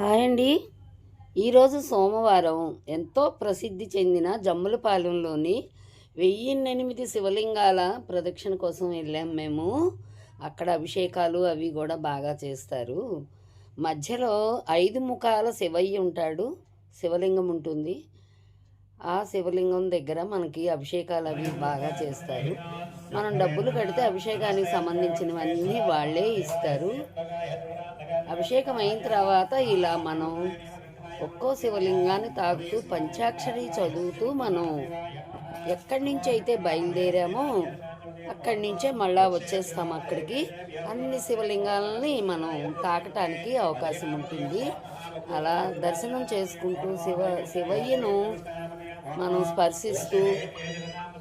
Hi అండి. ఈరోజు సోమవారం. ఎంతో ప్రసిద్ధి చెందిన జమ్ములపాలెంలోని వెయ్యిన్నెనిమిది శివలింగాల ప్రదక్షిణ కోసం వెళ్ళాం మేము. అక్కడ అభిషేకాలు అవి కూడా బాగా చేస్తారు. మధ్యలో ఐదు ముఖాల శివయ్య ఉంటాడు. శివలింగం ఉంటుంది. ఆ శివలింగం దగ్గర మనకి అభిషేకాలు అవి బాగా చేస్తారు. మనం డబ్బులు కడితే అభిషేకానికి సంబంధించినవన్నీ వాళ్ళే ఇస్తారు. అభిషేకం అయిన తర్వాత ఇలా మనం ఒక్కో శివలింగాన్ని తాగుతూ పంచాక్షరి చదువుతూ మనం ఎక్కడి నుంచి అయితే బయలుదేరామో అక్కడి నుంచే మళ్ళా వచ్చేస్తాం అక్కడికి. అన్ని శివలింగాలని మనం తాకటానికి అవకాశం ఉంటుంది. అలా దర్శనం చేసుకుంటూ శివ శివయ్యను మనం స్పర్శిస్తూ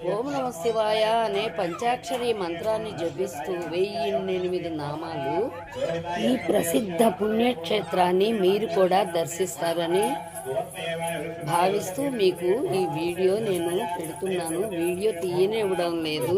ఓం నమ శివాయ అనే పంచాక్షరి మంత్రాన్ని జపిస్తూ వెయ్యి ఎనిమిది నామాలు ఈ ప్రసిద్ధ పుణ్యక్షేత్రాన్ని మీరు కూడా దర్శిస్తారని భావిస్తూ మీకు ఈ వీడియో నేను పెడుతున్నాను వీడియో తీయనివ్వడం లేదు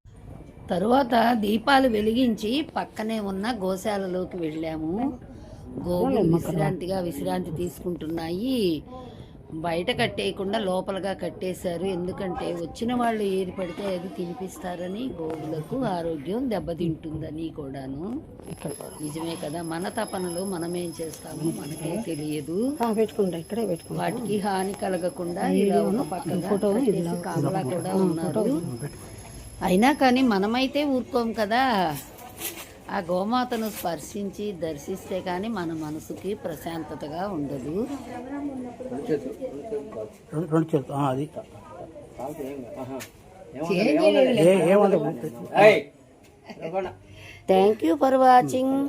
తరువాత దీపాలు వెలిగించి పక్కనే ఉన్న గోశాలలోకి వెళ్ళాము. గోవులు విశ్రాంతిగా విశ్రాంతి తీసుకుంటున్నాయి. బయట కట్టేయకుండా లోపలగా కట్టేశారు. ఎందుకంటే వచ్చిన వాళ్ళు ఏది పడితే అది తినిపిస్తారని గోవులకు ఆరోగ్యం దెబ్బతింటుందని కూడాను. నిజమే కదా మన తపనలు మనమేం చేస్తామో మనకే తెలియదు. వాటికి హాని కలగకుండా ఇలా ఒక పక్కగా కట్టేసి కాపలా కూడా ఉన్నారు. అయినా కానీ మనమైతే ఊరుకోం కదా. ఆ గోమాతను స్పర్శించి దర్శిస్తే కానీ మన మనసుకి ప్రశాంతతగా ఉండదు. అది. Thank you for watching